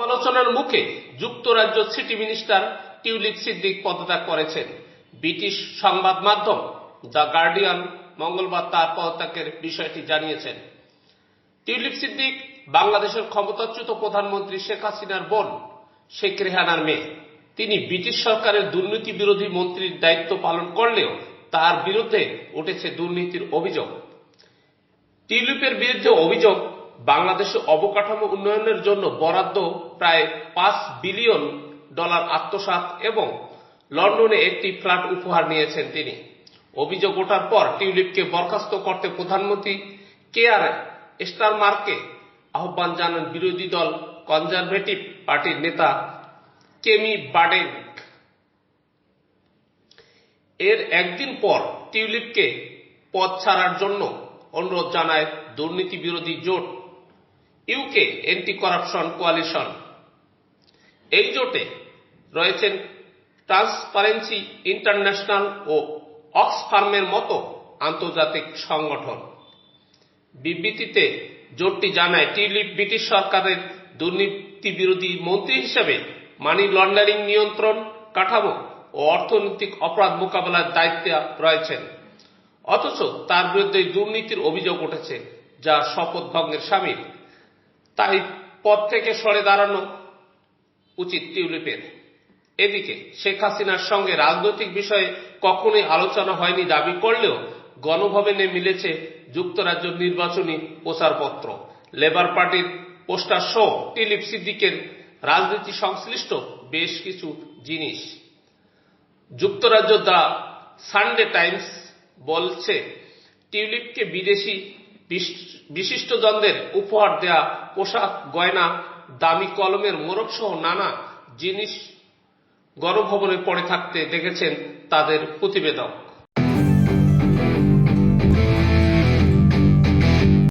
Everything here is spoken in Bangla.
সমালোচনার মুখে যুক্তরাজ্য সিটি মিনিস্টার টিউলিপ সিদ্দিক পদত্যাগ করেছেন। ব্রিটিশ সংবাদ মাধ্যম দ্য গার্ডিয়ান মঙ্গলবার তার পদত্যাগের বিষয়টি জানিয়েছেন। টিউলিপ সিদ্দিক বাংলাদেশের ক্ষমতাচ্যুত প্রধানমন্ত্রী শেখ হাসিনার বোন শেখ রেহানার মেয়ে। তিনি ব্রিটিশ সরকারের দুর্নীতি বিরোধী মন্ত্রীর দায়িত্ব পালন করলেও তার বিরুদ্ধে উঠেছে দুর্নীতির অভিযোগ। টিউলিপের বিরুদ্ধে অভিযোগ বাংলাদেশে অবকাঠামো উন্নয়নের জন্য বরাদ্দ প্রায় পাঁচ বিলিয়ন ডলার আত্মসাৎ এবং লন্ডনে একটি ফ্ল্যাট উপহার নিয়েছেন তিনি। অভিযোগ ওঠার পর টিউলিপকে বরখাস্ত করতে প্রধানমন্ত্রী কে কেয়ার স্টারমারকে আহ্বান জানান বিরোধী দল কনজারভেটিভ পার্টির নেতা কেমি বাডেন। এর একদিন পর টিউলিপকে পদ ছাড়ার জন্য অনুরোধ জানায় দুর্নীতি বিরোধী জোট। ইউকে এন্টি করাপশন কোয়ালিশন এই জোটে রয়েছেন ট্রান্সপারেন্সি ইন্টারন্যাশনাল ও অক্সফার্মের মতো আন্তর্জাতিক সংগঠন। বিবৃতিতে জোটটি জানায় টিউলিপ ব্রিটিশ সরকারের দুর্নীতি বিরোধী মন্ত্রী হিসেবে মানি লন্ডারিং নিয়ন্ত্রণ কাঠামো ও অর্থনৈতিক অপরাধ মোকাবেলার দায়িত্বে রয়েছেন। অথচ তার বিরুদ্ধে দুর্নীতির অভিযোগ উঠেছে, যা শপথ ভঙ্গের সামিল তাই পথ থেকে সরে দাঁড়ানো উচিত টিউলিপের। এদিকে শেখ হাসিনার সঙ্গে রাজনৈতিক বিষয়ে কখনোই আলোচনা হয়নি, দাবি করলেও গণভবনে মিলেছে যুক্তরাজ্য নির্বাচনী প্রচারপত্র। লেবার পার্টির পোস্টার সহ টিলিপ সিদ্দিকের রাজনীতি সংশ্লিষ্ট বেশ কিছু জিনিস। যুক্তরাজ্য দ্য সানডে টাইমস বলছে, টিউলিপকে বিদেশি বিশিষ্টজনদের উপহার দেয়া পোশাক, গয়না, দামি কলমের মোড়ক সহ নানা জিনিস গণভবনে পড়ে থাকতে দেখেছেন তাদের প্রতিবেদক।